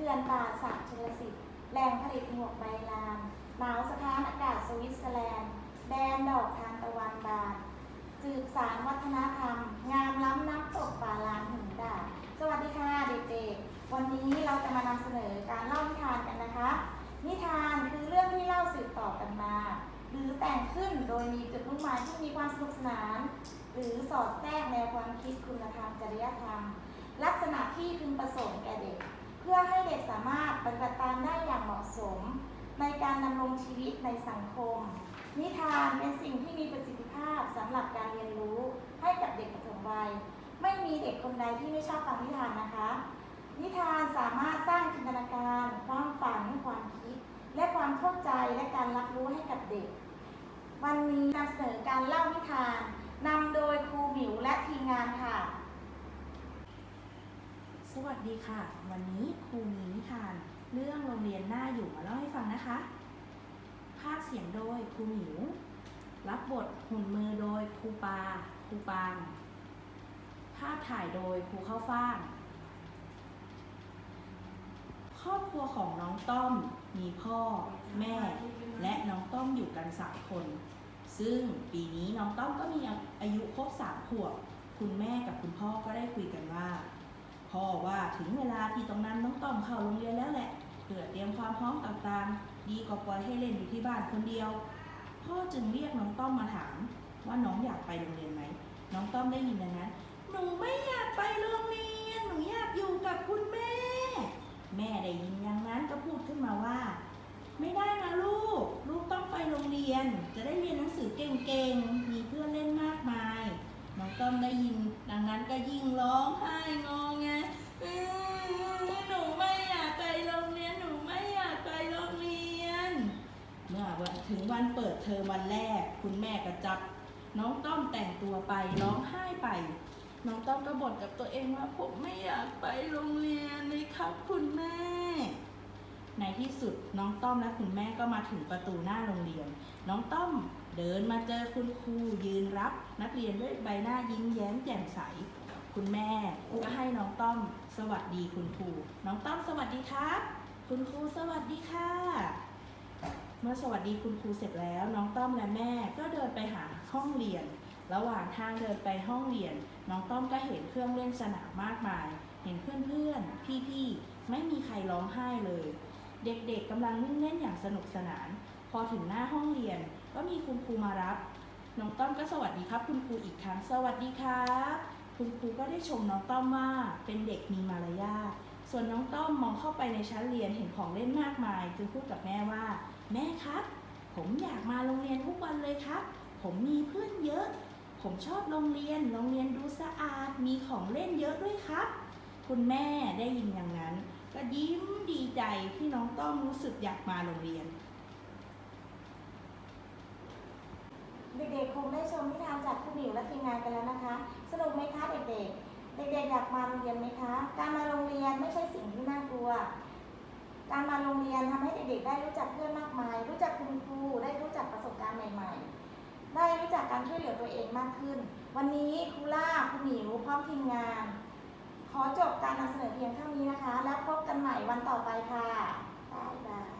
ขื่อนป่าสักชลสิทธิ์แหล่งผลิตหมวกใบลานหนาวสถานอากาศสวิตเซอร์แลนด์ แดนดอกทานตะวันบานสืบสารวัฒนธรรม งามล้ำน้ำตกป่าลานหินดาดสวัสดีค่ะเด็กๆ วันนี้เราจะมานำเสนอการเล่านิทานกันนะคะ นิทานคือเรื่องที่เล่าสืบต่อกันมา หรือแต่งขึ้นโดยมีจุดมุ่งหมายที่มีความสนุกสนาน หรือสอดแทรกแนวความคิดคุณธรรมจริยธรรม ลักษณะที่พึงประสงค์แก่เด็ก เพื่อให้เด็กสามารถปฏิบัติตามได้อย่างเหมาะสม ในการดำรงชีวิตในสังคม นิทานเป็นสิ่งที่มีประสิทธิภาพสำหรับการเรียนรู้ให้กับเด็กปฐมวัย ไม่มีเด็กคนใดที่ไม่ชอบฟังนิทานนะคะ นิทานสามารถสร้างจินตนาการ ความฝันความคิด และความเข้าใจและการรับรู้ให้กับเด็ก วันนี้นำเสนอการเล่านิทานนำโดยครูหมิวและทีมงานค่ะ สวัสดีค่ะ วันนี้ครูมีนิทาน เรื่องโรงเรียนหน้าอยู่มาเล่าให้ฟังนะคะ ภาคเสียงโดยครูหมิว รับบทหุ่นมือโดยครูปาครูปาง ภาพถ่ายโดยครูเข้าฟ่าง ครอบครัวของน้องต้อมมีพ่อ แม่ และน้องต้อมอยู่กันสามคน ซึ่งปีนี้น้องต้อมก็มีอายุครบสามขวบ คุณแม่กับคุณพ่อก็ได้คุยกันว่า พ่อว่าถึงเวลาที่ตรงนั้นน้องต้อมเข้าโรงเรียนแล้วแหละ เพื่อเตรียมความพร้อมต่างๆ ดีกว่าปล่อยให้เล่นอยู่ที่บ้านคนเดียว พ่อจึงเรียกน้องต้อมมาถาม ว่าน้องอยากไปโรงเรียนไหม น้องต้อมได้ยินดังนั้น หนูไม่อยากไปโรงเรียน หนูอยากอยู่กับคุณแม่ แม่ได้ยินอย่างนั้นก็พูดขึ้นมาว่า ไม่ได้นะลูก ลูกต้องไปโรงเรียน จะได้เรียนหนังสือเก่งๆ มีเพื่อนเล่นมากมาย น้องต้อมได้ยิน ดังนั้นก็ยิ่งร้องไห้งอแงอืมหนูไม่อยากไปโรงเรียน หนูไม่อยากไปโรงเรียน เมื่อ วันเปิดเทอมวันแรก คุณแม่ก็จับ น้องต้อมแต่งตัวไปร้องไห้ไป น้องต้อมก็บ่นกับตัวเองว่าผมไม่อยากไปโรงเรียนเลยครับคุณแม่ ในที่สุดน้องต้อมและคุณแม่ก็มาถึงประตูหน้าโรงเรียน น้องต้อมเดินมาเจอคุณครูยืนรับ นักเรียนด้วยใบหน้ายิ้มแย้มแจ่มใส คุณแม่ก็ให้น้องต้อม สวัสดีคุณครู น้องต้อมสวัสดีครับ คุณครูสวัสดีค่ะ เมื่อสวัสดีคุณครูเสร็จแล้ว น้องต้อมและแม่ก็เดินไปหาห้องเรียน ระหว่างทางเดินไปห้องเรียน น้องต้อมก็เห็นเครื่องเล่นสนามมากมาย เห็นเพื่อนๆ พี่ๆ ไม่มีใครร้องไห้เลย เด็กๆกำลังวิ่งเล่นอย่างสนุกสนาน พอถึงหน้าห้องเรียนก็มีคุณครูมารับ น้องต้อมก็สวัสดีครับ คุณครูอีกครั้ง สวัสดีครับ คุณครูก็ได้ชมน้องต้อมว่าเป็นเด็กมีมารยาท ส่วนน้องต้อมมองเข้าไปในชั้นเรียนเห็นของเล่นมากมาย จึงพูดกับแม่ว่า แม่ครับ ผมอยากมาโรงเรียนทุกวันเลยครับ ผมมีเพื่อนเยอะ ผมชอบโรงเรียน โรงเรียนดูสะอาด มีของเล่นเยอะด้วยครับ คุณแม่ได้ยินอย่างนั้น ก็ยิ้มดีใจที่น้องต้อมรู้สึกอยากมาโรงเรียน เด็กๆ คงได้ชมนิทานจากครูหมิวและทีมงานกันแล้วนะคะ สนุกไหมคะเด็กๆ เด็กๆ อยากมาโรงเรียนไหมคะ การมาโรงเรียนไม่ใช่สิ่งที่น่ากลัว การมาโรงเรียนทำให้เด็กๆ ได้รู้จักเพื่อนมากมาย รู้จักคุณครู ได้รู้จักประสบการณ์ใหม่ ๆ ได้รู้จักการช่วยเหลือตัวเองมากขึ้น วันนี้ครูล่าครูหมิวพร้อมทีมงาน ขอจบการนำเสนอเพียงเท่านี้นะคะ แล้วพบกันใหม่วันต่อไปค่ะ บ๊ายบาย